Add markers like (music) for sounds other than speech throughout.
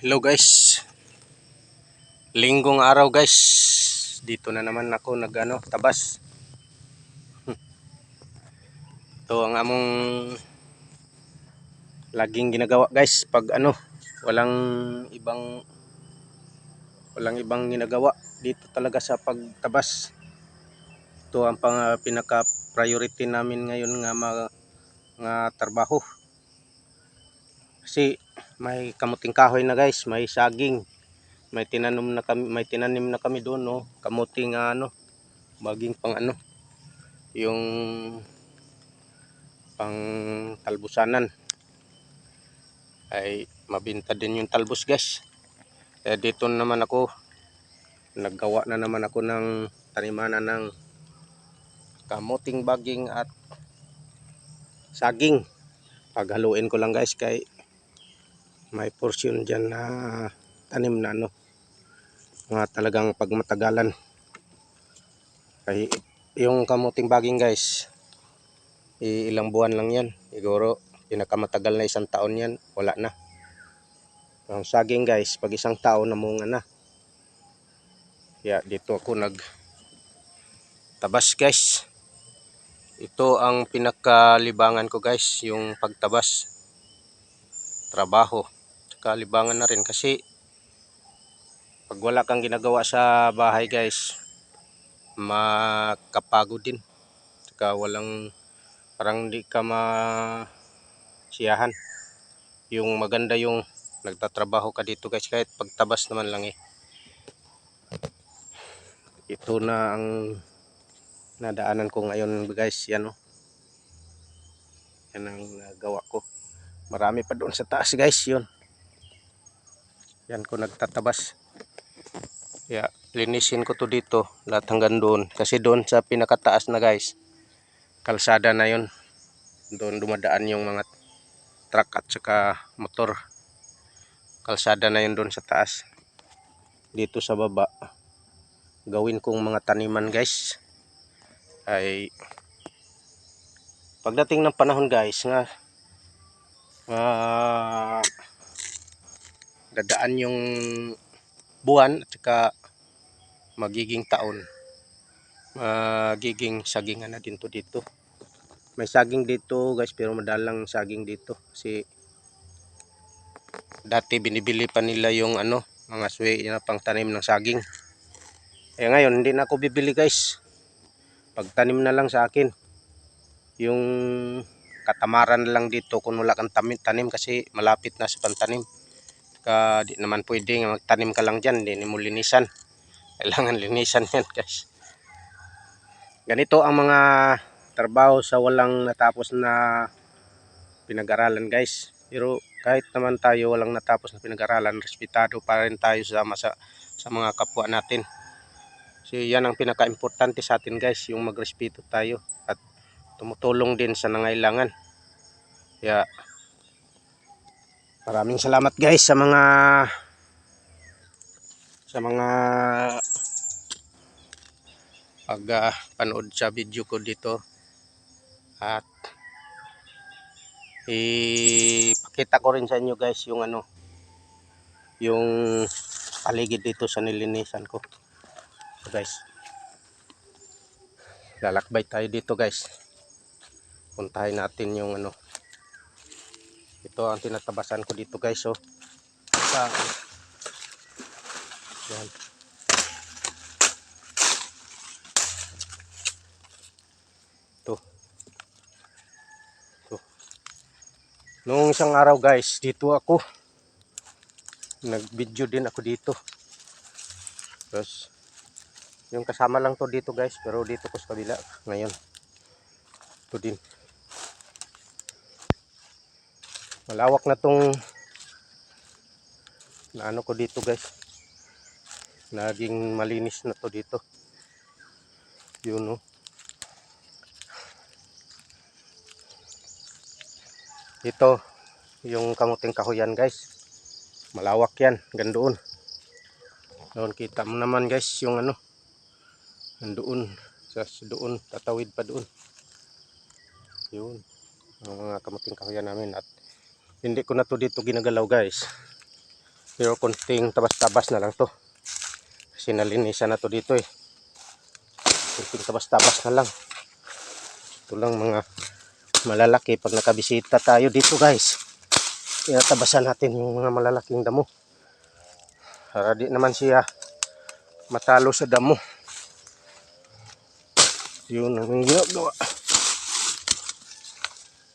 Hello guys. Linggong araw guys. Dito na naman ako nagano tabas. (laughs) Ito ang among laging ginagawa guys pag ano walang ibang walang ibang ginagawa dito talaga sa pagtabas. Ito ang pang pinaka priority namin ngayon nga mga, nga trabaho. Kasi may kamuting kahoy na guys, may saging. May tinanim na kami, may tinanim na kami doon, no. Kamuting ano, maging pang ano, yung pang talbusanan. Ay mabinta din yung talbos guys. Kaya dito naman ako, naggawa na naman ako ng tanimanan ng kamuting baging at saging. Paghaluin ko lang guys kay may portion dyan na tanim na ano mga talagang pagmatagalan. Kay yung kamuting baging guys ilang buwan lang yan. Siguro pinakamatagal na isang taon yan. Wala na. Ang saging guys pag isang taon namunga na. Kaya dito ako nag tabas guys. Ito ang pinakalibangan ko guys yung pagtabas. Trabaho kalibangan na rin kasi pag wala kang ginagawa sa bahay guys makapagod din. Saka walang parang di ka masiyahan. Yung maganda yung nagtatrabaho ka dito guys kahit pagtabas naman lang eh. Ito na ang nadaanan ko ngayon guys. Yan o yan ang nagawa ko. Marami pa doon sa taas guys yun yan ko nagtatabas. Kaya linisin ko to dito lahat hanggang doon. Kasi doon sa pinakataas na guys kalsada na yun. Doon dumadaan yung mga truck at saka motor. Kalsada na yun doon sa taas. Dito sa baba gawin kong mga taniman guys ay pagdating ng panahon guys nga ah, dadaan yung buwan at saka magiging taon. Magiging sagingan na din to dito. May saging dito guys pero madalang saging dito. Kasi dati binibili pa nila yung ano mga suwi na pang tanim ng saging. Eh ngayon hindi na ako bibili guys. Pagtanim na lang sa akin. Yung katamaran lang dito kung wala kang tanim, tanim kasi malapit na sa pantanim ka di naman pwede magtanim ka lang dyan hindi mo linisan. (laughs) Kailangan linisan yan guys. Ganito ang mga trabaho sa walang natapos na pinag-aralan guys. Pero kahit naman tayo walang natapos na pinag-aralan respetado pa rin tayo sama sa, sa mga kapwa natin. So yan ang pinaka-importante sa atin guys yung magrespeto tayo at tumutulong din sa nangailangan. Kaya maraming salamat guys sa mga sa mga pag ah, panood sa video ko dito. At ipakita ko rin sa inyo guys yung ano yung paligid dito sa nilinisan ko. So guys lalakbay tayo dito guys. Puntahin natin yung ano ito ang tinatabasan ko dito guys so sa yan. Ito. Ito. Nung isang araw guys dito ako. Nag video din ako dito. Tapos yung kasama lang to dito guys pero dito ko sa kabila ngayon. Ito din malawak na tong na ano ko dito guys. Naging malinis na to dito. Yun no ito yung kamuting kahoyan guys. Malawak yan gandoon. Doon kita mo naman guys yung ano. Nandoon sa doon tatawid pa doon. Yun ang mga kamuting kahoyan namin at hindi ko na to dito ginagalaw guys Pero konting tabas-tabas na lang to. Kasi nalinisan na to dito eh. Konting tabas-tabas na lang. Ito lang mga malalaki pag nakabisita tayo dito guys. Tinatabasan natin yung mga malalaking damo. Para di naman siya matalo sa damo. Yun ang ginagawa.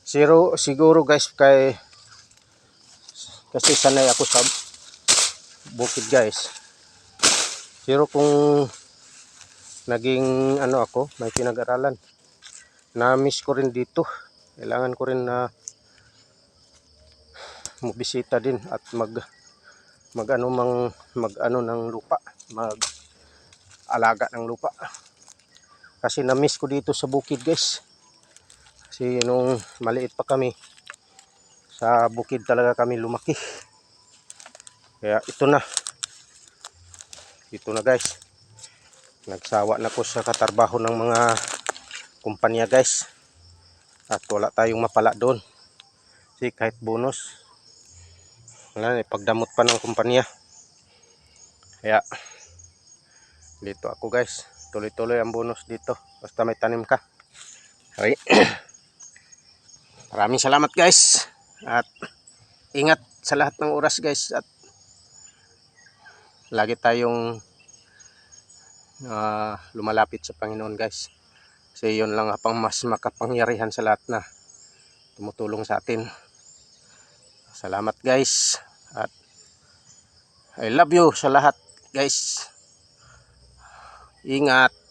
Zero, siguro guys kay kasi sanay ako sa bukid guys. Pero kung naging ano ako, may pinag-aralan. Na-miss ko rin dito. Kailangan ko rin na mabisita din at mag mag ano mang mag ano ng lupa, mag alaga ng lupa. Kasi na-miss ko dito sa bukid guys. Kasi nung maliit pa kami, sa bukid talaga kami lumaki. Kaya ito na. Ito na guys. Nagsawa na ko sa katarbaho ng mga kumpanya guys. At wala tayong mapala doon. Kasi kahit bonus, wala na, pagdamot pa ng kumpanya. Kaya, dito ako guys. Tuloy-tuloy ang bonus dito. Basta may tanim ka. Okay. (clears throat) Maraming salamat guys. At ingat sa lahat ng oras guys. At lagi tayong ah, lumalapit sa Panginoon guys. Kasi yun lang ang pang mas makapangyarihan sa lahat na tumutulong sa atin. Salamat guys. At I love you sa lahat guys. Ingat.